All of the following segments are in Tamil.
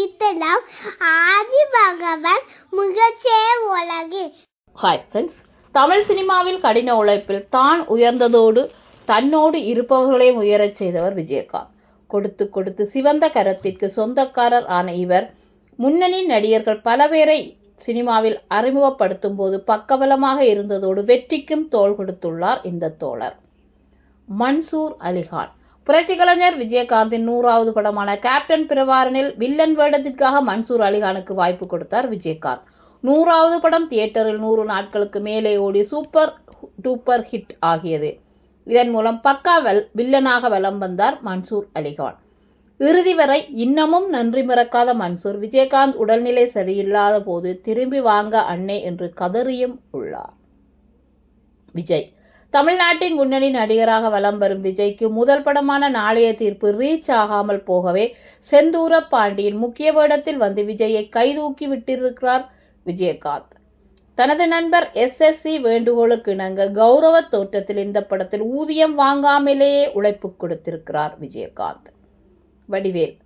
நடித்தலாம் ஆதி பகவான் முகச்சே உலகு ஹாய் ஃப்ரெண்ட்ஸ் தமிழ் சினிமாவில் கடின உழைப்பில் தான் உயர்ந்ததோடு தன்னோடு இருப்பவர்களையும் உயரச் செய்தவர் விஜயகாந்த். கொடுத்து கொடுத்து சிவந்த கரத்திற்கு சொந்தக்காரர் ஆன இவர் முன்னணி நடிகர்கள் பல பேரை சினிமாவில் அறிமுகப்படுத்தும் போது பக்கபலமாக இருந்ததோடு வெற்றிக்கும் தோள் கொடுத்துள்ளார் இந்த தோழர். மன்சூர் அலிகான். புரட்சி கலைஞர் விஜயகாந்தின் நூறாவது படமான கேப்டன் பிரவாரனில் வில்லன் வேடத்திற்காக மன்சூர் அலிகானுக்கு வாய்ப்பு கொடுத்தார் விஜயகாந்த். நூறாவது படம் தியேட்டரில் நூறு நாட்களுக்கு மேலே ஓடி சூப்பர் டூப்பர் ஹிட் ஆகியது. இதன் மூலம் பக்கா வெல் வில்லனாக வலம் வந்தார் மன்சூர் அலிகான். இறுதி வரை இன்னமும் நன்றி மறக்காத மன்சூர் விஜயகாந்த் உடல்நிலை சரியில்லாத போது திரும்பி வாங்க அண்ணே என்று கதறியும் உள்ளார். விஜய். தமிழ்நாட்டின் முன்னணி நடிகராக வலம் வரும் விஜய்க்கு முதல் படமான நாளைய தீர்ப்பு ரீச் ஆகாமல் போகவே செந்தூர பாண்டியின் முக்கிய வேடத்தில் வந்து விஜயை கைதூக்கி விட்டிருக்கிறார் விஜயகாந்த். தனது நண்பர் எஸ்எஸ்சி வேண்டுகோளுக்கு இணங்க கௌரவ தோற்றத்தில் இந்த படத்தில் ஊதியம் வாங்காமலேயே உழைப்பு கொடுத்திருக்கிறார் விஜயகாந்த். வடிவேல்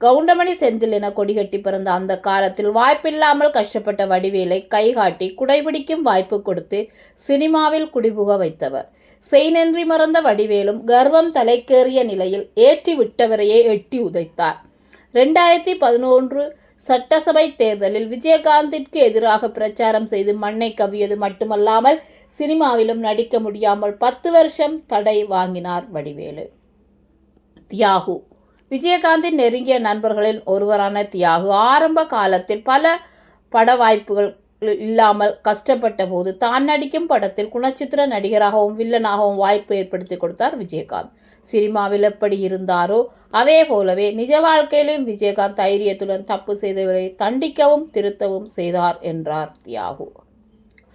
கவுண்டமணி செந்தில் என கொடிகட்டி பிறந்த அந்த காலத்தில் வாய்ப்பில்லாமல் கஷ்டப்பட்ட வடிவேலை கைகாட்டி குடைபிடிக்கும் வாய்ப்பு கொடுத்து சினிமாவில் குடிபுக வைத்தவர். செய்நன்றி மறந்த வடிவேலும் கர்வம் தலைக்கேறிய நிலையில் ஏற்றி விட்டவரையே எட்டி உதைத்தார். ரெண்டாயிரத்தி பதினொன்று சட்டசபை தேர்தலில் விஜயகாந்திற்கு எதிராக பிரச்சாரம் செய்து மண்ணை கவ்வியது மட்டுமல்லாமல் சினிமாவிலும் நடிக்க முடியாமல் பத்து வருஷம் தடை வாங்கினார் வடிவேலு. தியாகு. விஜயகாந்தின் நெருங்கிய நண்பர்களில் ஒருவரான தியாகு. ஆரம்ப காலத்தில் பல பட வாய்ப்புகள் இல்லாமல் கஷ்டப்பட்ட போது தான் நடிக்கும் படத்தில் குணச்சித்திர நடிகராகவும் வில்லனாகவும் வாய்ப்பு ஏற்படுத்தி கொடுத்தார் விஜயகாந்த். சினிமாவில் எப்படி இருந்தாரோ அதே போலவே நிஜ வாழ்க்கையிலும் விஜயகாந்த் தைரியத்துடன் தப்பு செய்தவரை தண்டிக்கவும் திருத்தவும் செய்தார் என்றார் தியாகு.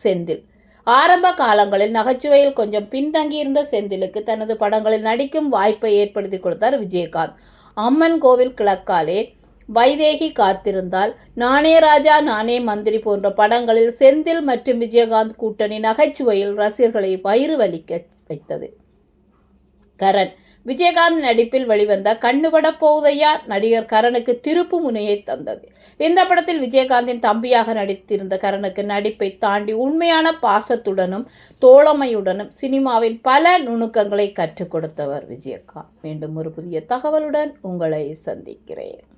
செந்தில். ஆரம்ப காலங்களில் நகைச்சுவையில் கொஞ்சம் பின்தங்கியிருந்த செந்திலுக்கு தனது படங்களில் நடிக்கும் வாய்ப்பை ஏற்படுத்தி கொடுத்தார் விஜயகாந்த். அம்மன் கோவில் கிழக்காலே வைதேகி காத்திருந்தால் நானே ராஜா நானே மந்திரி போன்ற படங்களில் செந்தில் மற்றும் விஜயகாந்த் கூட்டணி நகைச்சுவையில் ரசிகர்களை வயிறு வலிக்க வைத்தது. கரண் விஜயகாந்த் நடிப்பில் வெளிவந்த கண்ணுபட போதையா நடிகர் கரனுக்கு திருப்பு முனையை தந்தது. இந்த படத்தில் விஜயகாந்தின் தம்பியாக நடித்திருந்த கரனுக்கு நடிப்பை தாண்டி உண்மையான பாசத்துடனும் தோழமையுடனும் சினிமாவின் பல நுணுக்கங்களை கற்றுக் கொடுத்தவர் விஜயகாந்த். மீண்டும் ஒரு புதிய தகவலுடன் உங்களை சந்திக்கிறேன்.